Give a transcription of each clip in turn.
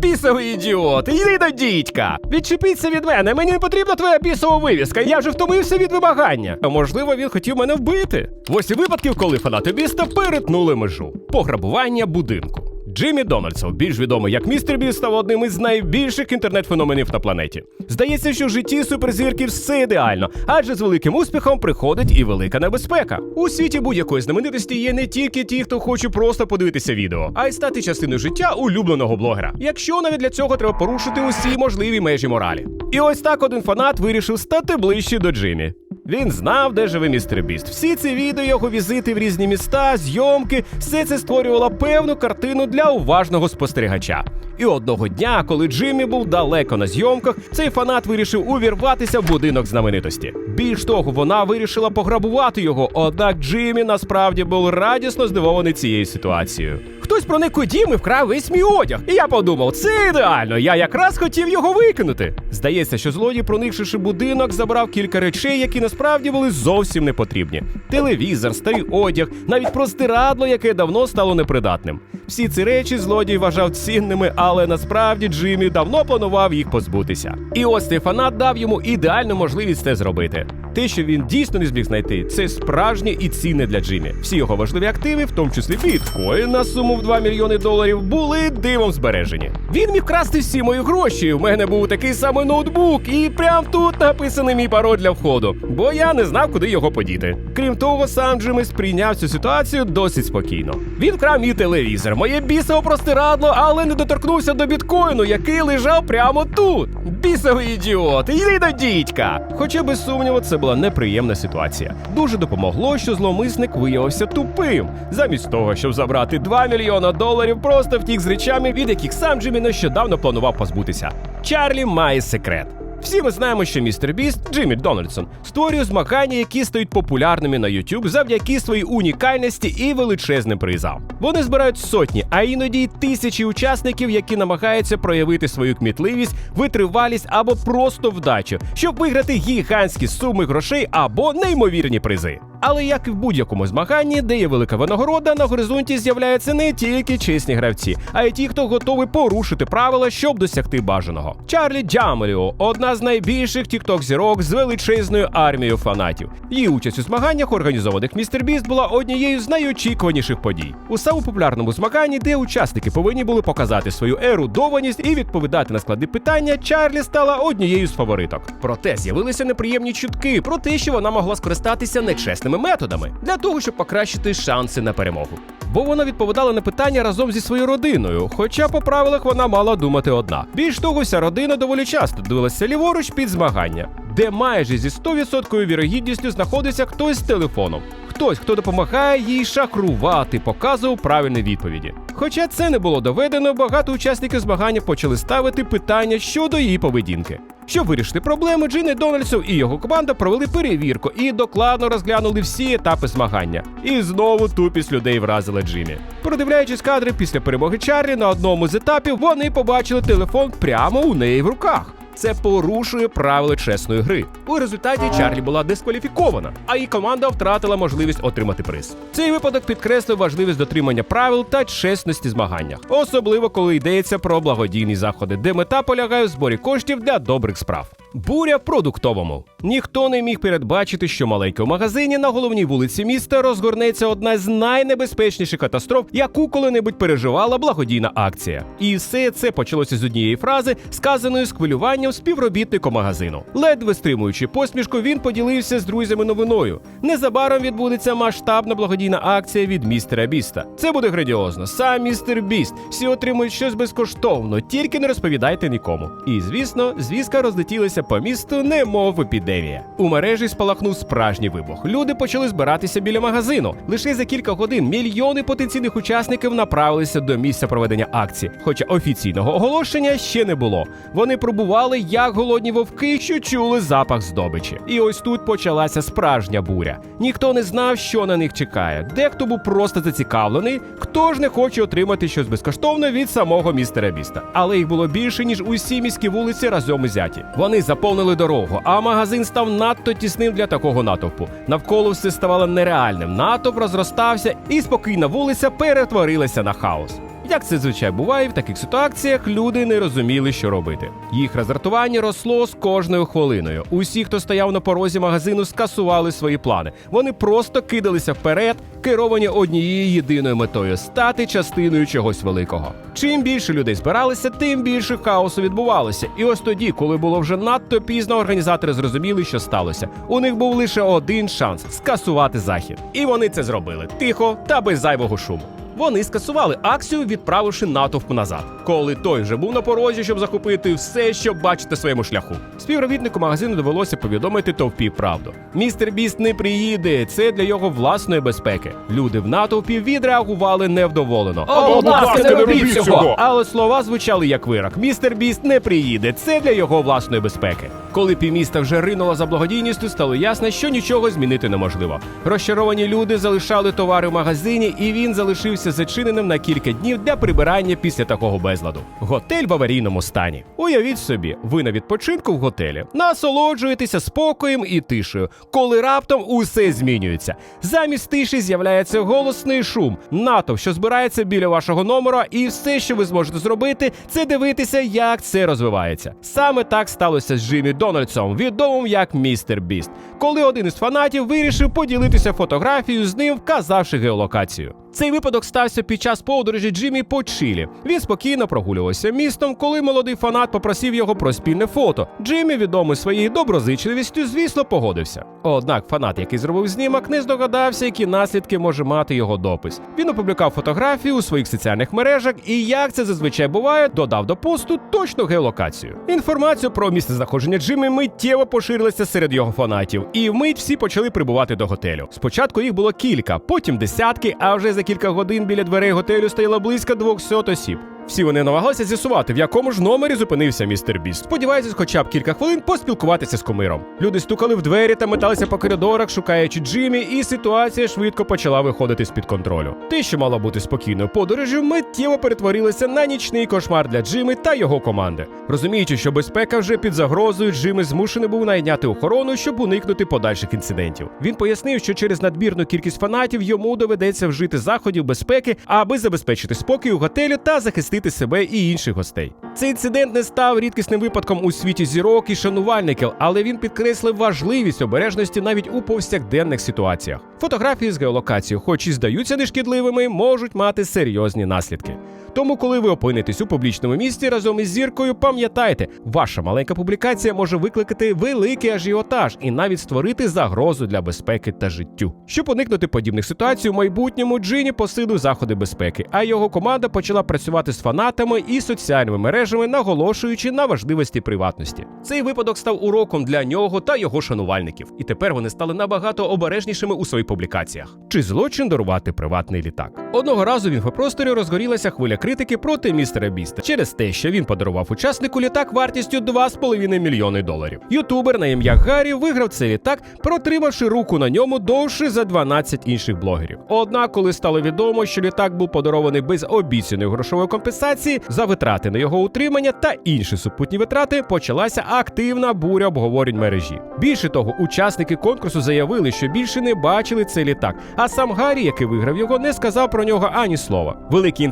Бісовий ідіот, йди до дідька! Відчепіться від мене, мені не потрібна твоя бісова вивіска, я вже втомився від вимагання. А можливо, він хотів мене вбити. І випадків, коли фанати біста перетнули межу. Пограбування будинку. Джиммі Дональдсон, більш відомий як містер Біст, став одним із найбільших інтернет-феноменів на планеті. Здається, що в житті суперзірків все ідеально, адже з великим успіхом приходить і велика небезпека. У світі будь-якої знаменитості є не тільки ті, хто хоче просто подивитися відео, а й стати частиною життя улюбленого блогера. Якщо навіть для цього треба порушити усі можливі межі моралі. І ось так один фанат вирішив стати ближче до Джиммі. Він знав, де живе містер Біст. Всі ці відео, його візити в різні міста, зйомки, все це створювало певну картину для уважного спостерігача. І одного дня, коли Джиммі був далеко на зйомках, цей фанат вирішив увірватися в будинок знаменитості. Більш того, вона вирішила пограбувати його, однак Джиммі насправді був радісно здивований цією ситуацією. Хтось проник у дім і вкрав весь мій одяг. І я подумав, це ідеально. Я якраз хотів його викинути. Здається, що злодій, проникши будинок, забрав кілька речей, які насправді були зовсім не потрібні: телевізор, старий одяг, навіть простирадло, яке давно стало непридатним. Всі ці речі злодій вважав цінними, але насправді Джиммі давно планував їх позбутися. І ось цей фанат дав йому ідеальну можливість це зробити. Те, що він дійсно не зміг знайти, це справжнє і цінне для Джиммі. Всі його важливі активи, в тому числі біткоін на суму в 2 мільйони доларів, були дивом збережені. Він міг красти всі мої гроші. У мене був такий самий ноутбук, і прям тут написаний мій пароль для входу, бо я не знав, куди його подіти. Крім того, сам Джиммі сприйняв цю ситуацію досить спокійно. Він вкрав мій телевізор, моє бісово простирадло, але не доторкнувся до біткоїну, який лежав прямо тут. Бісовий ідіот, йди до дідька. Хоча без сумніву, це була неприємна ситуація. Дуже допомогло, що зловмисник виявився тупим. Замість того, щоб забрати 2 мільйона доларів, просто втік з речами, від яких сам Джиммі нещодавно планував позбутися. Чарлі має секрет. Всі ми знаємо, що містер Біст Джиммі Дональдсон створює змагання, які стають популярними на YouTube завдяки своїй унікальності і величезним призам. Вони збирають сотні, а іноді й тисячі учасників, які намагаються проявити свою кмітливість, витривалість або просто вдачу, щоб виграти гігантські суми грошей або неймовірні призи. Але як і в будь-якому змаганні, де є велика винагорода, на горизонті з'являються не тільки чесні гравці, а й ті, хто готовий порушити правила, щоб досягти бажаного. Чарлі Джамеліо одна з найбільших тікток зірок з величезною армією фанатів. Її участь у змаганнях, організованих містер Біст, була однією з найочікуваніших подій. У самому популярному змаганні, де учасники повинні були показати свою ерудованість і відповідати на складні питання, Чарлі стала однією з фавориток. Проте з'явилися неприємні чутки про те, що вона могла скористатися нечесними методами для того, щоб покращити шанси на перемогу. Бо вона відповідала на питання разом зі своєю родиною, хоча по правилах вона мала думати одна. Більш того, вся родина доволі часто дивилася ліворуч під змагання, де майже зі 100% вірогідністю знаходиться хтось з телефоном. Хтось, хто допомагає їй шахрувати, показував правильні відповіді. Хоча це не було доведено, багато учасників змагання почали ставити питання щодо її поведінки. Щоб вирішити проблему, Джинни Дональдсон і його команда провели перевірку і докладно розглянули всі етапи змагання. І знову тупість людей вразила Джиммі. Продивляючись кадри після перемоги Чарлі на одному з етапів, вони побачили телефон прямо у неї в руках. Це порушує правила чесної гри. У результаті Чарлі була дискваліфікована, а її команда втратила можливість отримати приз. Цей випадок підкреслив важливість дотримання правил та чесності змаганнях, особливо коли йдеться про благодійні заходи, де мета полягає в зборі коштів для добрих справ. Буря в продуктовому. Ніхто не міг передбачити, що маленькому магазині на головній вулиці міста розгорнеться одна з найнебезпечніших катастроф, яку коли-небудь переживала благодійна акція. І все це почалося з однієї фрази, сказаної з хвилюванням співробітником магазину. Ледве стримуючи посмішку, він поділився з друзями новиною. Незабаром відбудеться масштабна благодійна акція від містера Біста. Це буде градіозно. Сам містер Біст. Всі отримують щось безкоштовно, тільки не розповідайте нікому. І звісно, звістка розлетілася по місту, немов епідемія. У мережі спалахнув справжній вибух. Люди почали збиратися біля магазину. Лише за кілька годин мільйони потенційних учасників направилися до місця проведення акції, хоча офіційного оголошення ще не було. Вони пробували як голодні вовки, що чули запах здобичі. І ось тут почалася справжня буря. Ніхто не знав, що на них чекає. Дехто був просто зацікавлений, хто ж не хоче отримати щось безкоштовно від самого містера Біста. Але їх було більше ніж усі міські вулиці разом узяті. Вони заповнили дорогу, а магазин став надто тісним для такого натовпу. Навколо все ставало нереальним. Натовп розростався, і спокійна вулиця перетворилася на хаос. Як це звичай буває, в таких ситуаціях люди не розуміли, що робити. Їх роздратування росло з кожною хвилиною. Усі, хто стояв на порозі магазину, скасували свої плани. Вони просто кидалися вперед, керовані однією єдиною метою стати частиною чогось великого. Чим більше людей збиралися, тим більше хаосу відбувалося. І ось тоді, коли було вже надто пізно, організатори зрозуміли, що сталося. У них був лише один шанс скасувати захід. І вони це зробили тихо та без зайвого шуму. Вони скасували акцію, відправивши натовп назад, коли той вже був на порозі, щоб захопити все, що бачите своєму шляху. Співробітнику магазину довелося повідомити товпі правду. Містер Біст не приїде. Це для його власної безпеки. Люди в натовпі відреагували невдоволено. О, будь ласка, не робіть цього! Але слова звучали як вирок. Містер Біст не приїде. Це для його власної безпеки. Коли півміста вже ринуло за благодійністю, стало ясно, що нічого змінити неможливо. Розчаровані люди залишали товари в магазині, і він залишився зачиненим на кілька днів для прибирання після такого безладу. Готель в аварійному стані. Уявіть собі, ви на відпочинку в готелі насолоджуєтеся спокоєм і тишею, коли раптом усе змінюється. Замість тиші з'являється голосний шум, натовп, що збирається біля вашого номера, і все, що ви зможете зробити, це дивитися, як це розвивається. Саме так сталося з Джиммі Дональдсом, відомим як містер Біст, коли один із фанатів вирішив поділитися фотографією з ним, вказавши геолокацію. Цей випадок стався під час подорожі Джиммі по Чилі. Він спокійно прогулювався містом, коли молодий фанат попросив його про спільне фото. Джиммі, відомий своєю доброзичливістю, звісно, погодився. Однак фанат, який зробив знімок, не здогадався, які наслідки може мати його допис. Він опублікував фотографію у своїх соціальних мережах і, як це зазвичай буває, додав до посту точну геолокацію. Інформацію про місце знаходження Джиммі миттєво поширилася серед його фанатів, і вмить всі почали прибувати до готелю. Спочатку їх було кілька, потім десятки, а вже за кілька годин біля дверей готелю стояло близько 200 осіб. Всі вони намагалися з'ясувати, в якому ж номері зупинився містер Біст, сподіваючись хоча б кілька хвилин поспілкуватися з кумиром. Люди стукали в двері та металися по коридорах, шукаючи Джиммі, і ситуація швидко почала виходити з-під контролю. Те, що мало бути спокійною подорожю, миттєво перетворилося на нічний кошмар для Джиммі та його команди. Розуміючи, що безпека вже під загрозою, Джиммі змушений був найняти охорону, щоб уникнути подальших інцидентів. Він пояснив, що через надмірну кількість фанатів йому доведеться вжити заходів безпеки, аби забезпечити спокій у готелі та захистити себе і інших гостей. Цей інцидент не став рідкісним випадком у світі зірок і шанувальників, але він підкреслив важливість обережності навіть у повсякденних ситуаціях. Фотографії з геолокацією, хоч і здаються нешкідливими, можуть мати серйозні наслідки. Тому, коли ви опинитесь у публічному місці разом із зіркою, пам'ятайте, ваша маленька публікація може викликати великий ажіотаж і навіть створити загрозу для безпеки та життю. Щоб уникнути подібних ситуацій, у майбутньому Джині посилив заходи безпеки, а його команда почала працювати з фанатами і соціальними мережами, наголошуючи на важливості приватності. Цей випадок став уроком для нього та його шанувальників, і тепер вони стали набагато обережнішими у своїх публікаціях. Чи злочин дарувати приватний літак? Одного разу в інфопросторі розгорілася хвиля критики проти містера Біста через те, що він подарував учаснику літак вартістю 2,5 мільйони доларів. Ютубер на ім'я Гаррі виграв цей літак, протримавши руку на ньому довше за 12 інших блогерів. Однак, коли стало відомо, що літак був подарований без обіцяної грошової компенсації за витрати на його утримання та інші супутні витрати, почалася активна буря обговорень мережі. Більше того, учасники конкурсу заявили, що більше не бачили цей літак. А сам Гаррі, який виграв його, не сказав про нього ані слова. Великі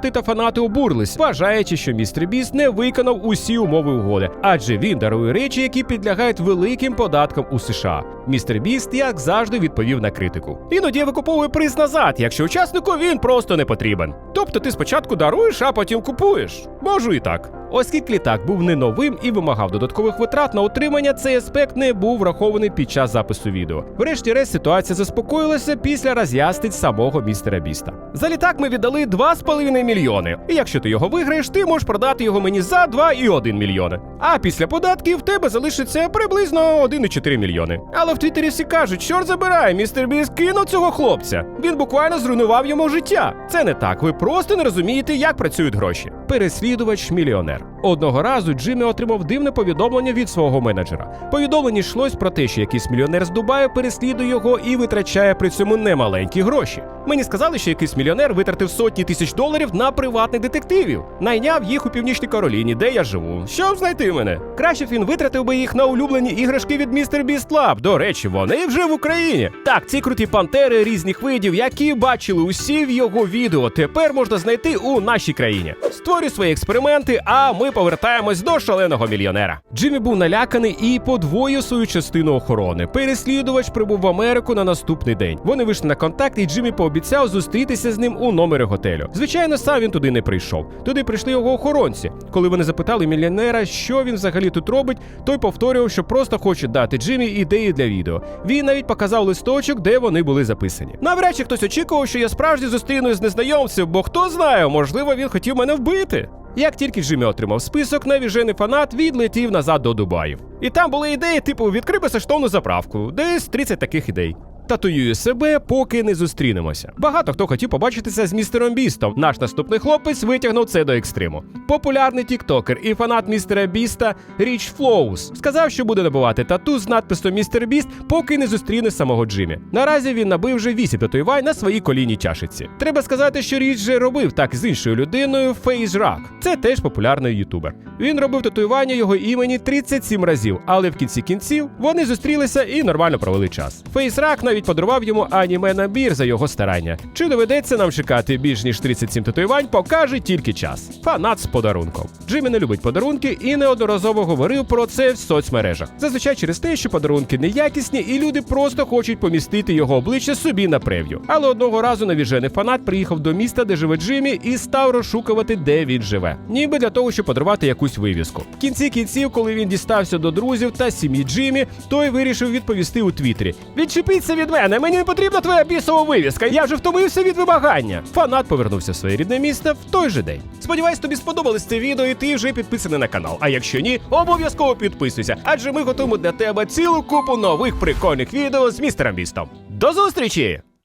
інтернет-спільноти та фанати обурились, вважаючи, що містер Біст не виконав усі умови угоди, адже він дарує речі, які підлягають великим податкам у США. Містер Біст, як завжди, відповів на критику. Іноді викуповує приз назад, якщо учаснику він просто не потрібен. Тобто ти спочатку даруєш, а потім купуєш. Можу і так. Оскільки літак був не новим і вимагав додаткових витрат на утримання, цей аспект не був врахований під час запису відео. Врешті-решт ситуація заспокоїлася після роз'яснень самого містера Біста. За літак ми віддали 2,5 мільйони. І якщо ти його виграєш, ти можеш продати його мені за 2,1 мільйони. А після податків в тебе залишиться приблизно 1,4 мільйони. Але в Твіттері всі кажуть, чорт забирай, містер Біст кинув цього хлопця. Він буквально зруйнував йому життя. Це не так. Ви просто не розумієте, як працюють гроші. Переслідувач мільйонер. Одного разу Джиммі отримав дивне повідомлення від свого менеджера. Повідомлення йшлось про те, що якийсь мільйонер з Дубаю переслідує його і витрачає при цьому немаленькі гроші. Мені сказали, що якийсь мільйонер витратив сотні тисяч доларів на приватних детективів, найняв їх у північній Кароліні, де я живу. Щоб знайти мене? Краще він витратив би їх на улюблені іграшки від. Beast Lab. До речі, вони вже в Україні. Так, ці круті пантери різних видів, які бачили усі в його відео, тепер можна знайти у нашій країні. Створюй свої експерименти, а ми повертаємось до шаленого мільйонера. Джиммі був наляканий і подвоїв свою частину охорони. Переслідувач прибув в Америку на наступний день. Вони вийшли на контакт, і Джиммі пообіцяв зустрітися з ним у номері готелю. Звичайно, сам він туди не прийшов. Туди прийшли його охоронці. Коли вони запитали мільйонера, що він взагалі тут робить, той повторював, що просто хоче дати Джиммі ідеї для відео. Він навіть показав листочок, де вони були записані. Навряд чи хтось очікував, що я справді зустрінусь з незнайомцем, бо хто знає, можливо, він хотів мене вбити. Як тільки Джиммі отримав список, навіжений фанат відлетів назад до Дубаїв. І там були ідеї, типу, відкрий безкоштовну заправку, десь 30 таких ідей. Татуюю себе, поки не зустрінемося. Багато хто хотів побачитися з містером Бістом. Наш наступний хлопець витягнув це до екстриму. Популярний тіктокер і фанат містера Біста Річ Флоус сказав, що буде набувати тату з надписом Містер Біст, поки не зустріне самого Джиммі. Наразі він набив вже 8 татуювань на своїй колінній чашиці. Треба сказати, що Річ же робив так з іншою людиною Фейс Рак. Це теж популярний ютубер. Він робив татуювання його імені 37 разів, але в кінці кінців вони зустрілися і нормально провели час. Фейс Рак навіть подарував йому аніме набір за його старання. Чи доведеться нам чекати більш ніж 37 татуювань, покаже тільки час. Фанат з подарунком. Джиммі не любить подарунки і неодноразово говорив про це в соцмережах. Зазвичай через те, що подарунки неякісні, і люди просто хочуть помістити його обличчя собі на прев'ю. Але одного разу навіжений фанат приїхав до міста, де живе Джиммі, і став розшукувати, де він живе. Ніби для того, щоб подарувати якусь вивіску. В кінці кінців, коли він дістався до друзів та сім'ї Джиммі, той вирішив відповісти у Твіттері: Відчепіться від мене, мені не потрібна твоя бісова вивіска. Я вже втомився від вимагання. Фанат повернувся в своє рідне місто в той же день. Сподіваюсь, тобі сподобалось це відео, і ти вже підписаний на канал. А якщо ні, обов'язково підписуйся, адже ми готуємо для тебе цілу купу нових прикольних відео з містером Бістом. До зустрічі!